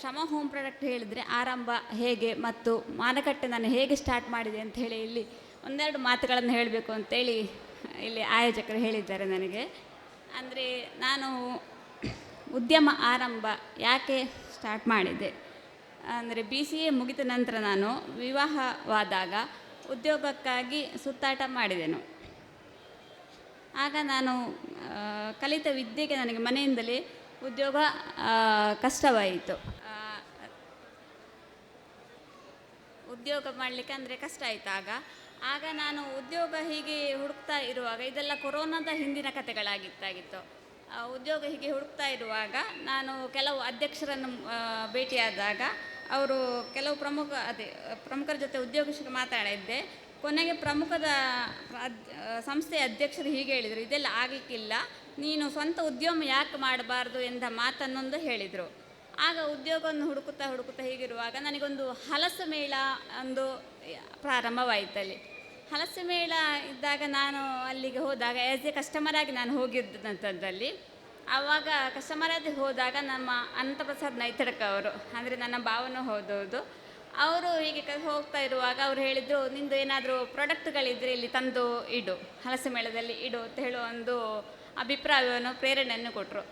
ಶ್ರಮ home product ಹೇಳಿದರೆ ಆರಂಭ ಹೇಗೆ ಮತ್ತು ಮಾರುಕಟ್ಟೆ ನಾನು ಹೇಗೆ ಸ್ಟಾರ್ಟ್ ಮಾಡಿದೆ ಅಂತ ಹೇಳಿ ಇಲ್ಲಿ ಒಂದೆರಡು ಮಾತುಗಳನ್ನು ಹೇಳಬೇಕು ಅಂತೇಳಿ ಇಲ್ಲಿ ಆಯೋಜಕರು ಹೇಳಿದ್ದಾರೆ ನನಗೆ. ಅಂದರೆ ನಾನು ಉದ್ಯಮ ಆರಂಭ ಯಾಕೆ ಸ್ಟಾರ್ಟ್ ಮಾಡಿದೆ? ಅಂದರೆ ಬಿ ಸಿ ಎ ಮುಗಿದ ನಂತರ ನಾನು ವಿವಾಹವಾದಾಗ ಉದ್ಯೋಗಕ್ಕಾಗಿ ಸುತ್ತಾಟ ಮಾಡಿದೆನು. ಆಗ ನಾನು ಕಲಿತ ವಿದ್ಯೆಗೆ ನನಗೆ ಮನೆಯಿಂದಲೇ ಉದ್ಯೋಗ ಕಷ್ಟವಾಯಿತು ಆ, ಉದ್ಯೋಗ ಮಾಡಲಿಕ್ಕೆ ಅಂದರೆ ಕಷ್ಟ ಆಯಿತು ಆಗ. ಆಗ ನಾನು ಉದ್ಯೋಗ ಹೀಗೆ ಹುಡುಕ್ತಾ ಇರುವಾಗ, ಇದೆಲ್ಲ ಕೊರೋನಾದ ಹಿಂದಿನ ಕಥೆಗಳಾಗಿತ್ತಾಗಿತ್ತು ಉದ್ಯೋಗ ಹೀಗೆ ಹುಡುಕ್ತಾ ಇರುವಾಗ ನಾನು ಕೆಲವು ಅಧ್ಯಕ್ಷರನ್ನು ಭೇಟಿಯಾದಾಗ ಅವರು ಕೆಲವು ಪ್ರಮುಖ, ಅದೇ, ಪ್ರಮುಖರ ಜೊತೆ ಉದ್ಯೋಗ ಮಾತಾಡಿದ್ದೆ. ಕೊನೆಗೆ ಪ್ರಮುಖದ ಸಂಸ್ಥೆಯ ಅಧ್ಯಕ್ಷರು ಹೀಗೆ ಹೇಳಿದರು, ಇದೆಲ್ಲ ಆಗಲಿಕ್ಕಿಲ್ಲ. ನೀನು ಸ್ವಂತ ಉದ್ಯಮ ಯಾಕೆ ಮಾಡಬಾರ್ದು? ಎಂದ ಮಾತನ್ನೊಂದು ಹೇಳಿದರು. ಆಗ ಉದ್ಯೋಗವನ್ನು ಹುಡುಕುತ್ತಾ ಹುಡುಕುತ್ತಾ ಹೀಗಿರುವಾಗ ನನಗೊಂದು ಹಲಸು ಮೇಳ ಒಂದು ಪ್ರಾರಂಭವಾಯಿತಲ್ಲಿ. ಹಲಸು ಮೇಳ ಇದ್ದಾಗ ನಾನು ಅಲ್ಲಿಗೆ ಹೋದಾಗ ಆ್ಯಸ್ ಎ ಕಸ್ಟಮರ್ ಆಗಿ ನಾನು ಹೋಗಿದ್ದಂಥದ್ದಲ್ಲಿ ಆವಾಗ ಕಸ್ಟಮರ್ ಆಗಿ ಹೋದಾಗ ನಮ್ಮ ಅನಂತಪ್ರಸಾದ್ ನೈತಡಕ ಅವರು, ಅಂದರೆ ನನ್ನ ಭಾವನೂ ಹೋದವುದು ಅವರು ಹೀಗೆ ಹೋಗ್ತಾ ಇರುವಾಗ ಅವರು ಹೇಳಿದರು, ನಿಂದು ಏನಾದರೂ ಪ್ರಾಡಕ್ಟ್ಗಳಿದ್ದರೆ ಇಲ್ಲಿ ತಂದು ಇಡು, ಹಲಸು ಮೇಳದಲ್ಲಿ ಇಡು, ಅಂತ ಹೇಳೋ ಒಂದು ಅಭಿಪ್ರಾಯವನ್ನು, ಪ್ರೇರಣೆಯನ್ನು ಕೊಟ್ಟರು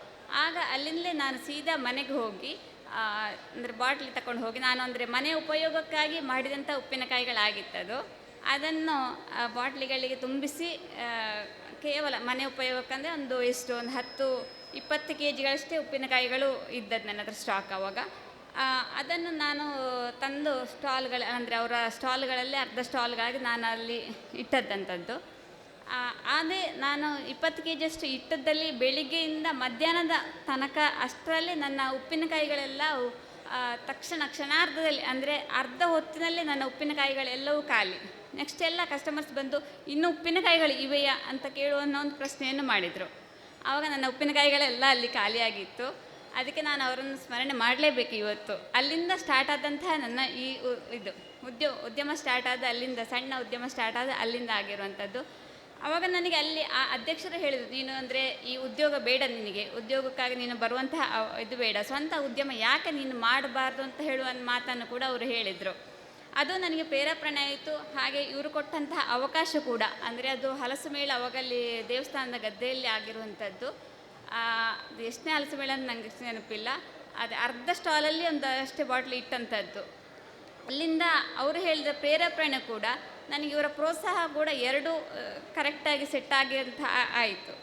ಆಗ ಅಲ್ಲಿಂದಲೇ ನಾನು ಸೀದಾ ಮನೆಗೆ ಹೋಗಿ ಅಂದರೆ ಬಾಟ್ಲಿ ತಗೊಂಡು ಹೋಗಿ, ನಾನು ಅಂದರೆ ಮನೆ ಉಪಯೋಗಕ್ಕಾಗಿ ಮಾಡಿದಂಥ ಉಪ್ಪಿನಕಾಯಿಗಳಾಗಿತ್ತದು ಅದನ್ನು ಬಾಟ್ಲಿಗಳಿಗೆ ತುಂಬಿಸಿ ಕೇವಲ ಮನೆ ಉಪಯೋಗಕ್ಕಂದರೆ ಒಂದು ಎಷ್ಟು, ಒಂದು ಹತ್ತು, ಇಪ್ಪತ್ತು ಕೆ ಜಿಗಳಷ್ಟೇ ಉಪ್ಪಿನಕಾಯಿಗಳು ಇದ್ದದ್ದು ನನ್ನ ಹತ್ರ ಸ್ಟಾಕ್ ಆವಾಗ ಅದನ್ನು ನಾನು ತಂದು ಸ್ಟಾಲ್ಗಳ ಅಂದರೆ ಅವರ ಸ್ಟಾಲ್ಗಳಲ್ಲೇ ಅರ್ಧ ಸ್ಟಾಲ್ಗಾಗಿ ನಾನು ಅಲ್ಲಿ ಇಟ್ಟದ್ದಂಥದ್ದು. ಅದೇ ನಾನು ಇಪ್ಪತ್ತು ಕೆ ಜಿಯಷ್ಟು ಇಟ್ಟದ್ದಲ್ಲಿ ಬೆಳಿಗ್ಗೆಯಿಂದ ಮಧ್ಯಾಹ್ನದ ತನಕ ಅಷ್ಟರಲ್ಲಿ ನನ್ನ ಉಪ್ಪಿನಕಾಯಿಗಳೆಲ್ಲ ತಕ್ಷಣ ಕ್ಷಣಾರ್ಧದಲ್ಲಿ, ಅಂದರೆ ಅರ್ಧ ಹೊತ್ತಿನಲ್ಲಿ ನನ್ನ ಉಪ್ಪಿನಕಾಯಿಗಳೆಲ್ಲವೂ ಖಾಲಿ. ನೆಕ್ಸ್ಟ್ ಎಲ್ಲ ಕಸ್ಟಮರ್ಸ್ ಬಂದು, ಇನ್ನೂ ಉಪ್ಪಿನಕಾಯಿಗಳು ಇವೆಯಾ? ಅಂತ ಕೇಳುವ ಒಂದು ಪ್ರಶ್ನೆಯನ್ನು ಮಾಡಿದರು. ಆವಾಗ ನನ್ನ ಉಪ್ಪಿನಕಾಯಿಗಳೆಲ್ಲ ಅಲ್ಲಿ ಖಾಲಿಯಾಗಿತ್ತು ಅದಕ್ಕೆ ನಾನು ಅವರನ್ನು ಸ್ಮರಣೆ ಮಾಡಲೇಬೇಕು ಇವತ್ತು. ಅಲ್ಲಿಂದ ಸ್ಟಾರ್ಟ್ ಆದಂತಹ ನನ್ನ ಈ ಇದು ಉದ್ಯೋ, ಉದ್ಯಮ ಸ್ಟಾರ್ಟ್ ಆದ ಅಲ್ಲಿಂದ, ಸಣ್ಣ ಉದ್ಯಮ ಸ್ಟಾರ್ಟ್ ಆದ ಅಲ್ಲಿಂದ ಆಗಿರುವಂಥದ್ದು. ಆವಾಗ ನನಗೆ ಅಲ್ಲಿ ಆ ಅಧ್ಯಕ್ಷರು ಹೇಳಿದರು, ನೀನು ಅಂದರೆ ಈ ಉದ್ಯೋಗ ಬೇಡ ನಿನಗೆ, ಉದ್ಯೋಗಕ್ಕಾಗಿ ನೀನು ಬರುವಂತಹ ಇದು ಬೇಡ, ಸ್ವಂತ ಉದ್ಯಮ ಯಾಕೆ ನೀನು ಮಾಡಬಾರ್ದು ಅಂತ ಹೇಳುವ ಮಾತನ್ನು ಕೂಡ ಅವರು ಹೇಳಿದರು. ಅದು ನನಗೆ ಪ್ರೇರೇಪಣೆ ಆಯಿತು, ಹಾಗೆ ಇವರು ಕೊಟ್ಟಂತಹ ಅವಕಾಶ ಕೂಡ, ಅಂದರೆ ಅದು ಹಲಸು ಮೇಳ ಅವಾಗಲ್ಲಿ ದೇವಸ್ಥಾನದ ಗದ್ದೆಯಲ್ಲಿ ಆಗಿರುವಂಥದ್ದು ಎಷ್ಟನೇ ಹಲಸು ಮೇಳ ನನಗೆ ನೆನಪಿಲ್ಲ, ಅದು ಅರ್ಧ ಸ್ಟಾಲಲ್ಲಿ ಒಂದು ಅಷ್ಟೇ ಬಾಟ್ಲಿ ಇಟ್ಟಂಥದ್ದು ಅಲ್ಲಿಂದ ಅವರು ಹೇಳಿದ ಪ್ರೇರೇಪಣೆ ಕೂಡ ನನಗೆ ಇವರ ಪ್ರೋತ್ಸಾಹ ಕೂಡ ಎರಡೂ ಕರೆಕ್ಟಾಗಿ ಸೆಟ್ ಆಗಿರಂತ ಆಯಿತು.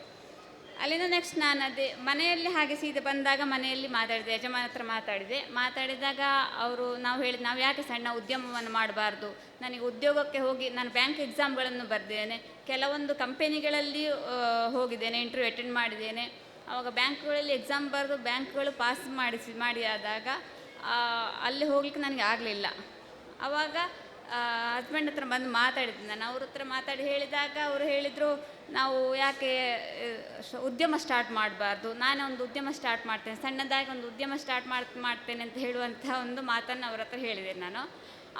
ಅಲ್ಲಿಂದ ನೆಕ್ಸ್ಟ್ ನಾನು ಅದೇ ಮನೆಯಲ್ಲಿ ಹಾಗೆ ಸೀದಾ ಬಂದಾಗ ಮನೆಯಲ್ಲಿ ಮಾತಾಡಿದೆ, ಯಜಮಾನ ಹತ್ರ ಮಾತಾಡಿದೆ. ಮಾತಾಡಿದಾಗ ಅವರು ನಾವು ಹೇಳಿದ, ನಾವು ಯಾಕೆ ಸಣ್ಣ ಉದ್ಯಮವನ್ನು ಮಾಡಬಾರ್ದು? ನನಗೆ ಉದ್ಯೋಗಕ್ಕೆ ಹೋಗಿ ನಾನು ಬ್ಯಾಂಕ್ ಎಕ್ಸಾಮ್ಗಳನ್ನು ಬರೆದೇನೆ ಕೆಲವೊಂದು ಕಂಪೆನಿಗಳಲ್ಲಿ ಹೋಗಿದ್ದೇನೆ ಇಂಟರ್ವ್ಯೂ ಅಟೆಂಡ್ ಮಾಡಿದ್ದೇನೆ. ಆವಾಗ ಬ್ಯಾಂಕ್ಗಳಲ್ಲಿ ಎಕ್ಸಾಮ್ ಬರೆದು ಬ್ಯಾಂಕ್ಗಳು ಪಾಸ್ ಮಾಡಿಸಿ ಮಾಡಿ ಆದಾಗ ಅಲ್ಲಿ ಹೋಗ್ಲಿಕ್ಕೆ ನನಗೆ ಆಗಲಿಲ್ಲ. ಆವಾಗ ಹಸ್ಬೆಂಡ್ ಹತ್ರ ಬಂದು ಮಾತಾಡಿದ್ದೆ. ನಾನು ಅವ್ರ ಹತ್ರ ಮಾತಾಡಿ ಹೇಳಿದಾಗ ಅವರು ಹೇಳಿದರು, ನಾವು ಯಾಕೆ ಉದ್ಯಮ ಸ್ಟಾರ್ಟ್ ಮಾಡಬಾರ್ದು. ನಾನೇ ಒಂದು ಉದ್ಯಮ ಸ್ಟಾರ್ಟ್ ಮಾಡ್ತೇನೆ. ಸಣ್ಣದಾಗಿ ಒಂದು ಉದ್ಯಮ ಸ್ಟಾರ್ಟ್ ಮಾಡ್, ಮಾಡ್ತೇನೆ ಅಂತ ಹೇಳುವಂಥ ಒಂದು ಮಾತನ್ನು ಅವ್ರ ಹತ್ರ ಹೇಳಿದೆ ನಾನು.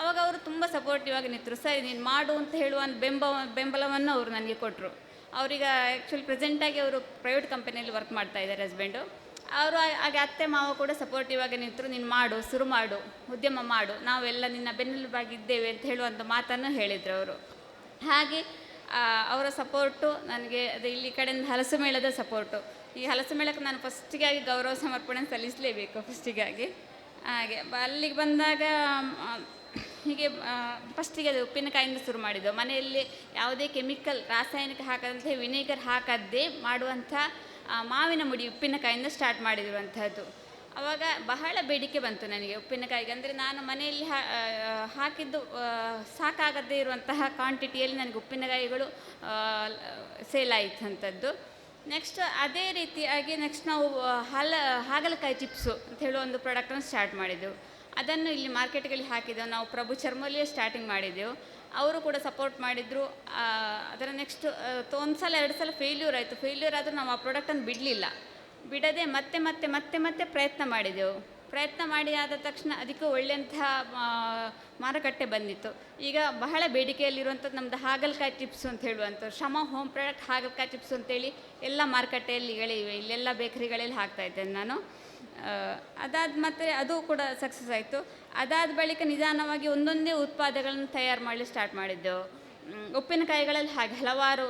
ಆವಾಗ ಅವರು ತುಂಬ ಸಪೋರ್ಟಿವ್ ಆಗಿ ನಿಂತರು. ಸರಿ, ನೀನು ಮಾಡು ಅಂತ ಹೇಳುವ ಬೆಂಬ, ಬೆಂಬಲವನ್ನು ಅವರು ನನಗೆ ಕೊಟ್ಟರು ಅವರೀಗ ಆ್ಯಕ್ಚುಲಿ ಪ್ರೆಸೆಂಟಾಗಿ ಅವರು ಪ್ರೈವೇಟ್ ಕಂಪನಿಯಲ್ಲಿ ವರ್ಕ್ ಮಾಡ್ತಾ ಇದ್ದಾರೆ ಹಸ್ಬೆಂಡು ಅವರು ಹಾಗೆ ಅತ್ತೆ ಮಾವ ಕೂಡ ಸಪೋರ್ಟಿವ್ ಆಗಿ ನಿಂತರು, ನೀನು ಮಾಡು, ಶುರು ಮಾಡು, ಉದ್ಯಮ ಮಾಡು, ನಾವೆಲ್ಲ ನಿನ್ನ ಬೆನ್ನೆಲುಬಾಗಿದ್ದೇವೆ ಅಂತ ಹೇಳುವಂಥ ಮಾತನ್ನು ಹೇಳಿದರು ಅವರು. ಹಾಗೆ ಅವರ ಸಪೋರ್ಟು ನನಗೆ ಅದು ಇಲ್ಲಿ ಕಡೆಯಿಂದ ಹಲಸು ಮೇಳದ ಸಪೋರ್ಟು ಈ ಹಲಸು ಮೇಳಕ್ಕೆ ನಾನು ಫಸ್ಟಿಗಾಗಿ ಗೌರವ ಸಮರ್ಪಣೆ ಸಲ್ಲಿಸಲೇಬೇಕು ಫಸ್ಟಿಗಾಗಿ ಹಾಗೆ ಅಲ್ಲಿಗೆ ಬಂದಾಗ ಹೀಗೆ ಫಸ್ಟಿಗೆ ಅದು ಉಪ್ಪಿನಕಾಯಿಂದ ಶುರು ಮಾಡಿದ್ದು. ಮನೆಯಲ್ಲಿ ಯಾವುದೇ ಕೆಮಿಕಲ್ ರಾಸಾಯನಿಕ ಹಾಕದಂತೆ ವಿನೇಗರ್ ಹಾಕದ್ದೇ ಮಾಡುವಂಥ ಮಾವಿನ ಮುಡಿ ಉಪ್ಪಿನಕಾಯಿಂದ ಸ್ಟಾರ್ಟ್ ಮಾಡಿರುವಂಥದ್ದು ಆವಾಗ ಬಹಳ ಬೇಡಿಕೆ ಬಂತು ನನಗೆ ಉಪ್ಪಿನಕಾಯಿಗೆ. ಅಂದರೆ ನಾನು ಮನೆಯಲ್ಲಿ ಹಾಕಿದ್ದು ಆ, ಸಾಕಾಗದೇ ಇರುವಂತಹ ಕ್ವಾಂಟಿಟಿಯಲ್ಲಿ ನನಗೆ ಉಪ್ಪಿನಕಾಯಿಗಳು ಸೇಲ್ ಆಯಿತಂಥದ್ದು ನೆಕ್ಸ್ಟ್ ಅದೇ ರೀತಿಯಾಗಿ ನೆಕ್ಸ್ಟ್ ನಾವು ಹಾಲ ಹಾಗಲಕಾಯಿ ಚಿಪ್ಸು ಅಂತ ಹೇಳುವ ಒಂದು ಪ್ರಾಡಕ್ಟನ್ನು ಸ್ಟಾರ್ಟ್ ಮಾಡಿದೆವು ಅದನ್ನು ಇಲ್ಲಿ ಮಾರ್ಕೆಟ್ಗಳಿಗೆ ಹಾಕಿದ್ದೆವು. ನಾವು ಪ್ರಭು ಚರ್ಮಲ್ಲಿಯೇ ಸ್ಟಾರ್ಟಿಂಗ್ ಮಾಡಿದ್ದೆವು. ಅವರು ಕೂಡ ಸಪೋರ್ಟ್ ಮಾಡಿದರು. ಅದರ ನೆಕ್ಸ್ಟ್ ಒಂದು ಸಲ, ಎರಡು ಸಲ ಫೇಲ್ಯೂರ್ ಆಯಿತು. ಫೇಲ್ಯೂರ್ ಆದರೂ ನಾವು ಆ ಪ್ರಾಡಕ್ಟನ್ನು ಬಿಡಲಿಲ್ಲ. ಬಿಡದೆ ಮತ್ತೆ ಮತ್ತೆ ಮತ್ತೆ ಮತ್ತೆ ಪ್ರಯತ್ನ ಮಾಡಿದೆವು. ಪ್ರಯತ್ನ ಮಾಡಿ ಆದ ತಕ್ಷಣ ಅದಕ್ಕೂ ಒಳ್ಳೆಯಂತಹ ಮಾರುಕಟ್ಟೆ ಬಂದಿತ್ತು. ಈಗ ಬಹಳ ಬೇಡಿಕೆಯಲ್ಲಿರುವಂಥದ್ದು ನಮ್ಮದು ಹಾಗಲ್ಕಾಯಿ ಚಿಪ್ಸ್ ಅಂತ ಹೇಳುವಂಥದ್ದು ಶ್ರಮ ಹೋಮ್ ಪ್ರಾಡಕ್ಟ್ ಹಾಗಲ್ಕಾಯಿ ಚಿಪ್ಸ್ ಅಂತೇಳಿ ಎಲ್ಲ ಮಾರುಕಟ್ಟೆಯಲ್ಲಿ ಇವೆ ಇಲ್ಲೆಲ್ಲ ಬೇಕರಿಗಳಲ್ಲಿ ಹಾಕ್ತಾ ಇದ್ದೇನೆ ನಾನು. ಅದಾದ ಮತ್ತೆ ಅದು ಕೂಡ ಸಕ್ಸಸ್ ಆಯಿತು. ಅದಾದ ಬಳಿಕ ನಿಧಾನವಾಗಿ ಒಂದೊಂದೇ ಉತ್ಪಾದಗಳನ್ನು ತಯಾರು ಮಾಡಲಿ ಸ್ಟಾರ್ಟ್ ಮಾಡಿದ್ದೆವು ಉಪ್ಪಿನಕಾಯಿಗಳಲ್ಲಿ ಹಾಗೆ ಹಲವಾರು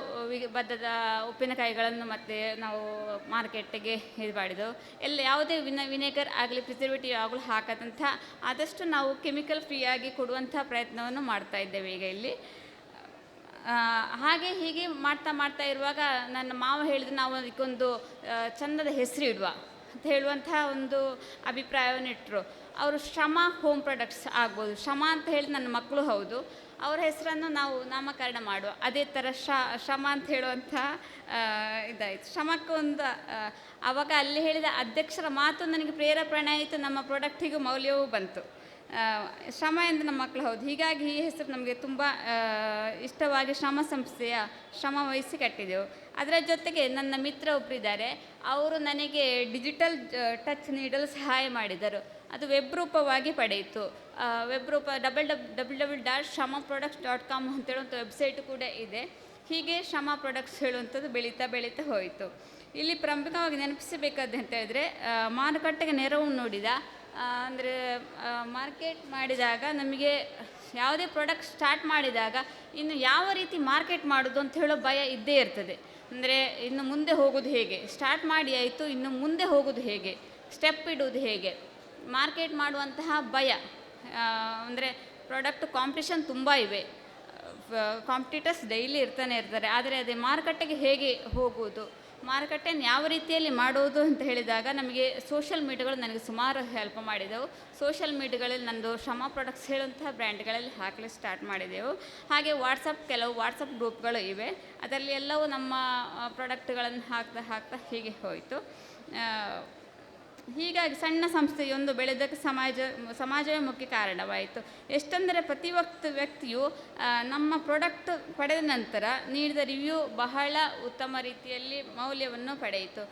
ಬದ್ಧದ ಉಪ್ಪಿನಕಾಯಿಗಳನ್ನು ಮತ್ತೆ ನಾವು ಮಾರ್ಕೆಟ್ಗೆ ಇದು ಮಾಡಿದೆವು ಎಲ್ಲ ಯಾವುದೇ ವಿನ, ವಿನೆಗರ್ ಆಗಲಿ ಪ್ರಿಸರ್ವೇಟಿವ್ ಆಗಲಿ ಹಾಕದಂಥ ಆದಷ್ಟು ನಾವು ಕೆಮಿಕಲ್ ಫ್ರೀ ಆಗಿ ಕೊಡುವಂಥ ಪ್ರಯತ್ನವನ್ನು ಮಾಡ್ತಾ ಇದ್ದೇವೆ ಈಗ ಇಲ್ಲಿ. ಹಾಗೆ ಹೀಗೆ ಮಾಡ್ತಾ ಮಾಡ್ತಾ ಇರುವಾಗ ನನ್ನ ಮಾವ ಹೇಳಿದ್ರೆ ನಾವು ಅದಕ್ಕೊಂದು ಚಂದದ ಹೆಸರು ಇಡುವ. ಅಂತ ಹೇಳುವಂತಹ ಒಂದು ಅಭಿಪ್ರಾಯವನ್ನು ಇಟ್ಟರು ಅವರು ಶ್ರಮ ಹೋಮ್ ಪ್ರಾಡಕ್ಟ್ಸ್ ಆಗ್ಬೋದು. ಶ್ರಮ ಅಂತ ಹೇಳಿ ನನ್ನ ಮಕ್ಕಳು ಹೌದು. ಅವರ ಹೆಸರನ್ನು ನಾವು ನಾಮಕರಣ ಮಾಡುವ. ಅದೇ ಥರ ಶ, ಶ್ರಮ ಅಂತ ಹೇಳುವಂಥ ಇದಾಯಿತು. ಶ್ರಮಕ್ಕೊಂದು ಆವಾಗ ಅಲ್ಲಿ ಹೇಳಿದ ಅಧ್ಯಕ್ಷರ ಮಾತು ನನಗೆ ಪ್ರೇರೇಪಣೆ ಆಯಿತು. ನಮ್ಮ ಪ್ರಾಡಕ್ಟಿಗೂ ಮೌಲ್ಯವೂ ಬಂತು. ಶ್ರಮ ಎಂದು ನಮ್ಮ ಮಕ್ಕಳು ಹೌದು. ಹೀಗಾಗಿ ಈ ಹೆಸರು ನಮಗೆ ತುಂಬ ಇಷ್ಟವಾಗಿ ಶ್ರಮ ಸಂಸ್ಥೆಯ ಶ್ರಮ ವಹಿಸಿ ಕಟ್ಟಿದೆವು. ಅದರ ಜೊತೆಗೆ ನನ್ನ ಮಿತ್ರ ಒಬ್ಬರಿದ್ದಾರೆ ಅವರು ನನಗೆ ಡಿಜಿಟಲ್ ಟಚ್ ನೀಡಲು ಸಹಾಯ ಮಾಡಿದರು. ಅದು ವೆಬ್ ರೂಪವಾಗಿ ಪಡೆಯಿತು. Web Roopa double double double double dot Shama products dot com ಅಂತೇಳುವಂಥ website ಕೂಡ ಇದೆ. ಹೀಗೆ ಶಮ ಪ್ರಾಡಕ್ಟ್ಸ್ ಹೇಳುವಂಥದ್ದು ಬೆಳೀತಾ ಬೆಳೀತಾ ಹೋಯಿತು. ಇಲ್ಲಿ ಪ್ರಮುಖವಾಗಿ ನೆನಪಿಸಬೇಕಾದ ಅಂತ ಹೇಳಿದ್ರೆ ಮಾರುಕಟ್ಟೆಗೆ ನೆರವು ನೋಡಿದ ಅಂದರೆ ಮಾರ್ಕೆಟ್ ಮಾಡಿದಾಗ ನಮಗೆ ಯಾವುದೇ ಪ್ರಾಡಕ್ಟ್ ಸ್ಟಾರ್ಟ್ ಮಾಡಿದಾಗ ಇನ್ನು ಯಾವ ರೀತಿ ಮಾರ್ಕೆಟ್ ಮಾಡೋದು ಅಂತ ಹೇಳೋ ಭಯ ಇದ್ದೇ ಇರ್ತದೆ. ಅಂದರೆ ಇನ್ನು ಮುಂದೆ ಹೋಗೋದು ಹೇಗೆ? ಸ್ಟಾರ್ಟ್ ಮಾಡಿ ಆಯಿತು, ಇನ್ನು ಮುಂದೆ ಹೋಗೋದು ಹೇಗೆ? ಸ್ಟೆಪ್ ಇಡೋದು ಹೇಗೆ? ಮಾರ್ಕೆಟ್ ಮಾಡುವಂತಹ ಭಯ ಅಂದರೆ ಪ್ರಾಡಕ್ಟ್ ಕಾಂಪಿಟೇಷನ್ ತುಂಬ ಇವೆ. ಕಾಂಪಿಟೇಟರ್ಸ್ ಡೈಲಿ ಇರ್ತಾನೆ ಇರ್ತಾರೆ, ಆದರೆ ಅದೇ ಮಾರುಕಟ್ಟೆಗೆ ಹೇಗೆ ಹೋಗುವುದು? ಮಾರುಕಟ್ಟೆಯನ್ನು ಯಾವ ರೀತಿಯಲ್ಲಿ ಮಾಡುವುದು ಅಂತ ಹೇಳಿದಾಗ ನಮಗೆ ಸೋಷಿಯಲ್ ಮೀಡಿಯಾಗಳು ನನಗೆ ಸುಮಾರು ಹೆಲ್ಪ್ ಮಾಡಿದೆವು. ಸೋಷಿಯಲ್ ಮೀಡಿಯಾಗಳಲ್ಲಿ ನಂದು ಶ್ರಮ ಪ್ರಾಡಕ್ಟ್ಸ್ ಹೇಳುವಂತಹ ಬ್ರ್ಯಾಂಡ್ಗಳಲ್ಲಿ ಹಾಕಲು ಸ್ಟಾರ್ಟ್ ಮಾಡಿದೆವು. ಹಾಗೆ ವಾಟ್ಸಪ್ ಕೆಲವು ವಾಟ್ಸಪ್ ಗ್ರೂಪ್ಗಳು ಇವೆ. ಅದರಲ್ಲಿ ಎಲ್ಲವೂ ನಮ್ಮ ಪ್ರಾಡಕ್ಟ್ಗಳನ್ನು ಹಾಕ್ತಾ ಹಾಕ್ತಾ ಹೀಗೆ ಹೋಯಿತು. ಹೀಗಾಗಿ ಸಣ್ಣ ಸಂಸ್ಥೆಯೊಂದು ಬೆಳೆದಕ್ಕೆ ಸಮಾಜ, ಸಮಾಜವೇ ಮುಖ್ಯ ಕಾರಣವಾಯಿತು. ಎಷ್ಟೆಂದರೆ ಪ್ರತಿ ವ್ಯಕ್ತಿಯು ನಮ್ಮ ಪ್ರಾಡಕ್ಟ್ ಪಡೆದ ನಂತರ ನೀಡಿದ ರಿವ್ಯೂ ಬಹಳ ಉತ್ತಮ ರೀತಿಯಲ್ಲಿ ಮೌಲ್ಯವನ್ನು ಪಡೆಯಿತು.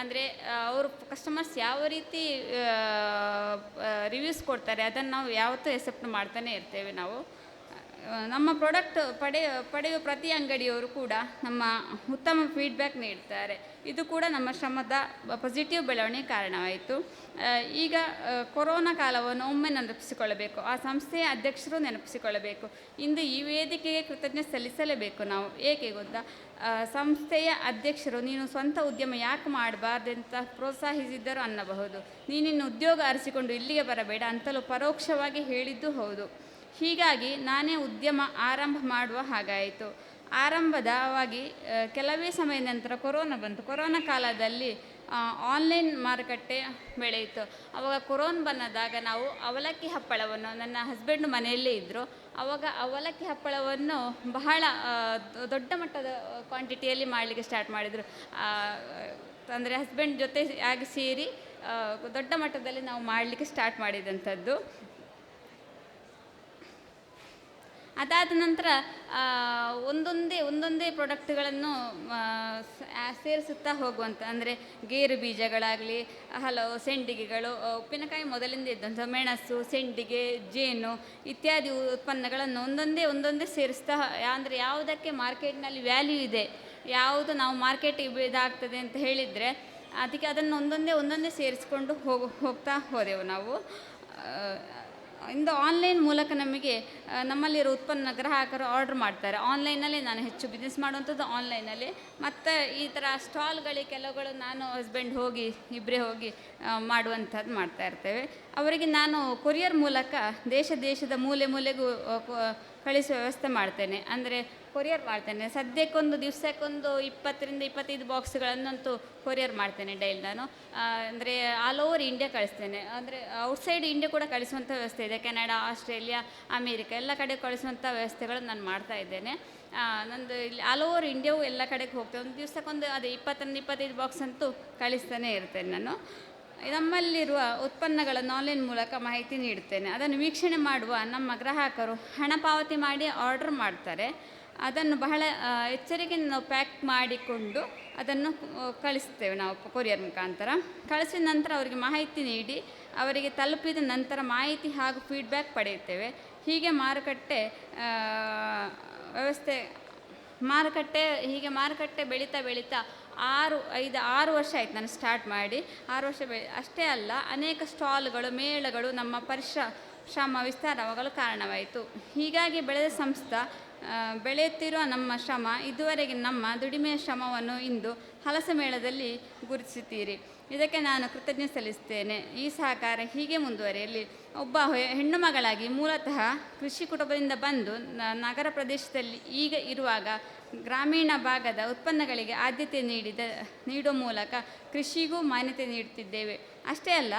ಅಂದರೆ ಅವರು ಕಸ್ಟಮರ್ಸ್ ಯಾವ ರೀತಿ ರಿವ್ಯೂಸ್ ಕೊಡ್ತಾರೆ, ಅದನ್ನು ನಾವು ಯಾವತ್ತೂ ಎಕ್ಸೆಪ್ಟ್ ಮಾಡ್ತಾನೆ ಇರ್ತೇವೆ ನಾವು. ನಮ್ಮ ಪ್ರಾಡಕ್ಟ್ ಪಡೆಯ ಪಡೆಯುವ ಪ್ರತಿ ಅಂಗಡಿಯವರು ಕೂಡ ನಮ್ಮ ಉತ್ತಮ ಫೀಡ್ಬ್ಯಾಕ್ ನೀಡ್ತಾರೆ. ಇದು ಕೂಡ ನಮ್ಮ ಶ್ರಮದ ಪಾಸಿಟಿವ್ ಬೆಳವಣಿಗೆ ಕಾರಣವಾಯಿತು. ಈಗ ಕೊರೋನಾ ಕಾಲವನ್ನು ಒಮ್ಮೆ ನೆನಪಿಸಿಕೊಳ್ಳಬೇಕು. ಆ ಸಂಸ್ಥೆಯ ಅಧ್ಯಕ್ಷರು ನೆನಪಿಸಿಕೊಳ್ಳಬೇಕು. ಇಂದು ಈ ವೇದಿಕೆಗೆ ಕೃತಜ್ಞತೆ ಸಲ್ಲಿಸಲೇಬೇಕು ನಾವು. ಏಕೆ ಗೊತ್ತಾ? ಸಂಸ್ಥೆಯ ಅಧ್ಯಕ್ಷರು, ನೀನು ಸ್ವಂತ ಉದ್ಯಮ ಯಾಕೆ ಮಾಡಬಾರ್ದಂತ ಪ್ರೋತ್ಸಾಹಿಸಿದ್ದರು ಅನ್ನಬಹುದು. ನೀನಿನ್ನು ಉದ್ಯೋಗ ಅರಿಸಿಕೊಂಡು ಇಲ್ಲಿಗೆ ಬರಬೇಡ ಅಂತಲೂ ಪರೋಕ್ಷವಾಗಿ ಹೇಳಿದ್ದು ಹೌದು. ಹೀಗಾಗಿ ನಾನೇ ಉದ್ಯಮ ಆರಂಭ ಮಾಡುವ ಹಾಗಾಯಿತು. ಆರಂಭದವಾಗಿ ಕೆಲವೇ ಸಮಯದ ನಂತರ ಕೊರೋನಾ ಬಂತು. ಕೊರೋನಾ ಕಾಲದಲ್ಲಿ ಆನ್ಲೈನ್ ಮಾರುಕಟ್ಟೆ ಬೆಳೆಯಿತು. ಆವಾಗ ಕೊರೋನ್ ಬಂದಾಗ ನಾವು ಅವಲಕ್ಕಿ ಹಪ್ಪಳವನ್ನು, ನನ್ನ ಹಸ್ಬೆಂಡ್ ಮನೆಯಲ್ಲೇ ಇದ್ದರು ಆವಾಗ ಅವಲಕ್ಕಿ ಹಪ್ಪಳವನ್ನು ಬಹಳ ದೊಡ್ಡ ಮಟ್ಟದ ಕ್ವಾಂಟಿಟಿಯಲ್ಲಿ ಮಾಡಲಿಕ್ಕೆ ಸ್ಟಾರ್ಟ್ ಮಾಡಿದರು. ಅಂದರೆ ಹಸ್ಬೆಂಡ್ ಜೊತೆ ಆಗಿ ಸೇರಿ ದೊಡ್ಡ ಮಟ್ಟದಲ್ಲಿ ನಾವು ಮಾಡಲಿಕ್ಕೆ ಸ್ಟಾರ್ಟ್ ಮಾಡಿದಂಥದ್ದು. ಅದಾದ ನಂತರ ಒಂದೊಂದೇ ಒಂದೊಂದೇ ಪ್ರಾಡಕ್ಟ್ಗಳನ್ನು ಸೇರಿಸುತ್ತಾ ಹೋಗುವಂಥ ಅಂದರೆ ಗೇರು ಬೀಜಗಳಾಗಲಿ ಹಲವು ಸೆಂಡಿಗೆಗಳು ಉಪ್ಪಿನಕಾಯಿ ಮೊದಲಿಂದ ಇದ್ದಂಥ ಮೆಣಸು, ಸೆಂಡಿಗೆ, ಜೇನು ಇತ್ಯಾದಿ ಉತ್ಪನ್ನಗಳನ್ನು ಒಂದೊಂದೇ ಒಂದೊಂದೇ ಸೇರಿಸ್ತಾ, ಅಂದರೆ ಯಾವುದಕ್ಕೆ ಮಾರ್ಕೆಟ್ನಲ್ಲಿ ವ್ಯಾಲ್ಯೂ ಇದೆ, ಯಾವುದು ನಾವು ಮಾರ್ಕೆಟಿಗೆ ಇದಾಗ್ತದೆ ಅಂತ ಹೇಳಿದರೆ, ಅದಕ್ಕೆ ಅದನ್ನು ಒಂದೊಂದೇ ಒಂದೊಂದೇ ಸೇರಿಸ್ಕೊಂಡು ಹೋಗು, ಹೋಗ್ತಾ ಹೋದೆವು ನಾವು. ಇಂದು ಆನ್ಲೈನ್ ಮೂಲಕ ನಮಗೆ ನಮ್ಮಲ್ಲಿರೋ ಉತ್ಪನ್ನ ಗ್ರಾಹಕರು ಆರ್ಡ್ರ್ ಮಾಡ್ತಾರೆ. ಆನ್ಲೈನಲ್ಲಿ ನಾನು ಹೆಚ್ಚು ಬಿಸ್ನೆಸ್ ಮಾಡುವಂಥದ್ದು ಆನ್ಲೈನಲ್ಲಿ ಮತ್ತು ಈ ಥರ ಸ್ಟಾಲ್ಗಳಿಗೆ ಕೆಲವುಗಳು ನಾನು ಹಸ್ಬೆಂಡ್ ಹೋಗಿ ಇಬ್ಬರೇ ಹೋಗಿ ಮಾಡುವಂಥದ್ದು ಮಾಡ್ತಾ ಇರ್ತೇವೆ. ಅವರಿಗೆ ನಾನು ಕೊರಿಯರ್ ಮೂಲಕ ದೇಶ ದೇಶದ ಮೂಲೆ ಮೂಲೆಗೂ ಕಳಿಸುವ ವ್ಯವಸ್ಥೆ ಮಾಡ್ತೇನೆ. ಅಂದರೆ ಕೊರಿಯರ್ ಮಾಡ್ತೇನೆ. ಸದ್ಯಕ್ಕೊಂದು ದಿವಸಕ್ಕೊಂದು ಇಪ್ಪತ್ತರಿಂದ ಇಪ್ಪತ್ತೈದು ಬಾಕ್ಸ್ಗಳನ್ನಂತೂ ಕೊರಿಯರ್ ಮಾಡ್ತೇನೆ ಡೈಲಿ ನಾನು. ಅಂದರೆ ಆಲ್ ಓವರ್ ಇಂಡಿಯಾ ಕಳಿಸ್ತೇನೆ. ಅಂದರೆ ಔಟ್ಸೈಡ್ ಇಂಡಿಯಾ ಕೂಡ ಕಳಿಸುವಂಥ ವ್ಯವಸ್ಥೆ ಇದೆ. ಕೆನಡಾ, ಆಸ್ಟ್ರೇಲಿಯಾ, ಅಮೇರಿಕ ಎಲ್ಲ ಕಡೆ ಕಳಿಸುವಂಥ ವ್ಯವಸ್ಥೆಗಳನ್ನು ನಾನು ಮಾಡ್ತಾ ಇದ್ದೇನೆ. ನಂದು ಇಲ್ಲಿ ಆಲ್ ಓವರ್ ಇಂಡಿಯಾವು ಎಲ್ಲ ಕಡೆಗೆ ಹೋಗ್ತೇವೆ ಒಂದು ದಿವಸಕ್ಕೊಂದು ಅದೇ ಇಪ್ಪತ್ತರಿಂದ ಇಪ್ಪತ್ತೈದು ಬಾಕ್ಸ್ ಅಂತೂ ಕಳಿಸ್ತಾನೆ ಇರ್ತೇನೆ ನಾನು. ನಮ್ಮಲ್ಲಿರುವ ಉತ್ಪನ್ನಗಳನ್ನು ಆನ್ಲೈನ್ ಮೂಲಕ ಮಾಹಿತಿ ನೀಡುತ್ತೇನೆ ಅದನ್ನು ವೀಕ್ಷಣೆ ಮಾಡುವ ನಮ್ಮ ಗ್ರಾಹಕರು ಹಣ ಪಾವತಿ ಮಾಡಿ ಆರ್ಡರ್ ಮಾಡ್ತಾರೆ. ಅದನ್ನು ಬಹಳ ಎಚ್ಚರಿಕೆಯಿಂದ ನಾವು ಪ್ಯಾಕ್ ಮಾಡಿಕೊಂಡು ಅದನ್ನು ಕಳಿಸ್ತೇವೆ ನಾವು ಕೊರಿಯರ್ ಮುಖಾಂತರ. ಕಳಿಸಿದ ನಂತರ ಅವರಿಗೆ ಮಾಹಿತಿ ನೀಡಿ, ಅವರಿಗೆ ತಲುಪಿದ ನಂತರ ಮಾಹಿತಿ ಹಾಗೂ ಫೀಡ್ಬ್ಯಾಕ್ ಪಡೆಯುತ್ತೇವೆ. ಹೀಗೆ ಮಾರುಕಟ್ಟೆ ವ್ಯವಸ್ಥೆ, ಮಾರುಕಟ್ಟೆ, ಹೀಗೆ ಮಾರುಕಟ್ಟೆ ಬೆಳೀತಾ ಬೆಳೀತಾ ಆರು, ಐದು, ಆರು ವರ್ಷ ಆಯಿತು ನಾನು ಸ್ಟಾರ್ಟ್ ಮಾಡಿ. ಆರು ವರ್ಷ ಅಷ್ಟೇ ಅಲ್ಲ, ಅನೇಕ ಸ್ಟಾಲ್ಗಳು, ಮೇಳಗಳು ನಮ್ಮ ಪರಿಶ್ರ ಶ್ರಮ, ವಿಸ್ತಾರವಾಗಲು ಕಾರಣವಾಯಿತು. ಹೀಗಾಗಿ ಬೆಳೆದ ಸಂಸ್ಥೆ ಬೆಳೆಯುತ್ತಿರುವ ನಮ್ಮ ಶ್ರಮ, ಇದುವರೆಗೆ ನಮ್ಮ ದುಡಿಮೆಯ ಶ್ರಮವನ್ನು ಇಂದು ಹಲಸ ಮೇಳದಲ್ಲಿ ಗುರುತಿಸುತ್ತೀರಿ ಇದಕ್ಕೆ ನಾನು ಕೃತಜ್ಞತೆ ಸಲ್ಲಿಸ್ತೇನೆ ಈ ಸಹಕಾರ ಹೀಗೆ ಮುಂದುವರಿಯಲಿ. ಒಬ್ಬ ಹೆಣ್ಣು ಮಗಳಾಗಿ ಮೂಲತಃ ಕೃಷಿ ಕುಟುಂಬದಿಂದ ಬಂದು ನಗರ ಪ್ರದೇಶದಲ್ಲಿ ಈಗ ಇರುವಾಗ ಗ್ರಾಮೀಣ ಭಾಗದ ಉತ್ಪನ್ನಗಳಿಗೆ ಆದ್ಯತೆ ನೀಡಿದ, ನೀಡುವ ಮೂಲಕ ಕೃಷಿಗೂ ಮಾನ್ಯತೆ ನೀಡುತ್ತಿದ್ದೇವೆ. ಅಷ್ಟೇ ಅಲ್ಲ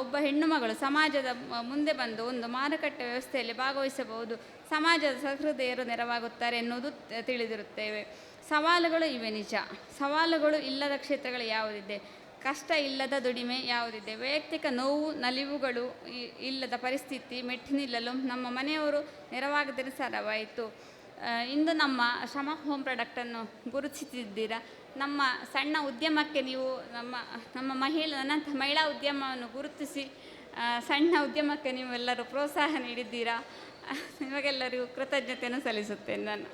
ಒಬ್ಬ ಹೆಣ್ಣು ಮಗಳು ಸಮಾಜದ ಮುಂದೆ ಬಂದು ಒಂದು ಮಾರುಕಟ್ಟೆ ವ್ಯವಸ್ಥೆಯಲ್ಲಿ ಭಾಗವಹಿಸಬಹುದು ಸಮಾಜದ ಸಹೃದಯರು ನೆರವಾಗುತ್ತಾರೆ ಎನ್ನುವುದು ತಿಳಿದಿರುತ್ತೇವೆ. ಸವಾಲುಗಳು ಇವೆ ನಿಜ. ಸವಾಲುಗಳು ಇಲ್ಲದ ಕ್ಷೇತ್ರಗಳು ಯಾವುದಿದೆ? ಕಷ್ಟ ಇಲ್ಲದ ದುಡಿಮೆ ಯಾವುದಿದೆ? ವೈಯಕ್ತಿಕ ನೋವು, ನಲಿವುಗಳು ಇಲ್ಲದ ಪರಿಸ್ಥಿತಿ ಮೆಟ್ಟಿ ನಿಲ್ಲಲು ನಮ್ಮ ಮನೆಯವರು ನೆರವಾಗದಿರ ಸರವಾಯಿತು ಇಂದು ನಮ್ಮ ಶ್ರಮ ಹೋಮ್ ಪ್ರಾಡಕ್ಟನ್ನು ಗುರುತಿಸಿದ್ದೀರಾ? ನಮ್ಮ ಸಣ್ಣ ಉದ್ಯಮಕ್ಕೆ ನೀವು ನಮ್ಮ ನಮ್ಮ ಮಹಿಳಾ ಅನಂತ ಮಹಿಳಾ ಉದ್ಯಮವನ್ನು ಗುರುತಿಸಿ ಸಣ್ಣ ಉದ್ಯಮಕ್ಕೆ ನೀವೆಲ್ಲರೂ ಪ್ರೋತ್ಸಾಹ ನೀಡಿದ್ದೀರಾ? ನಿಮಗೆಲ್ಲರಿಗೂ ಕೃತಜ್ಞತೆಯನ್ನು ಸಲ್ಲಿಸುತ್ತೇನೆ ನಾನು.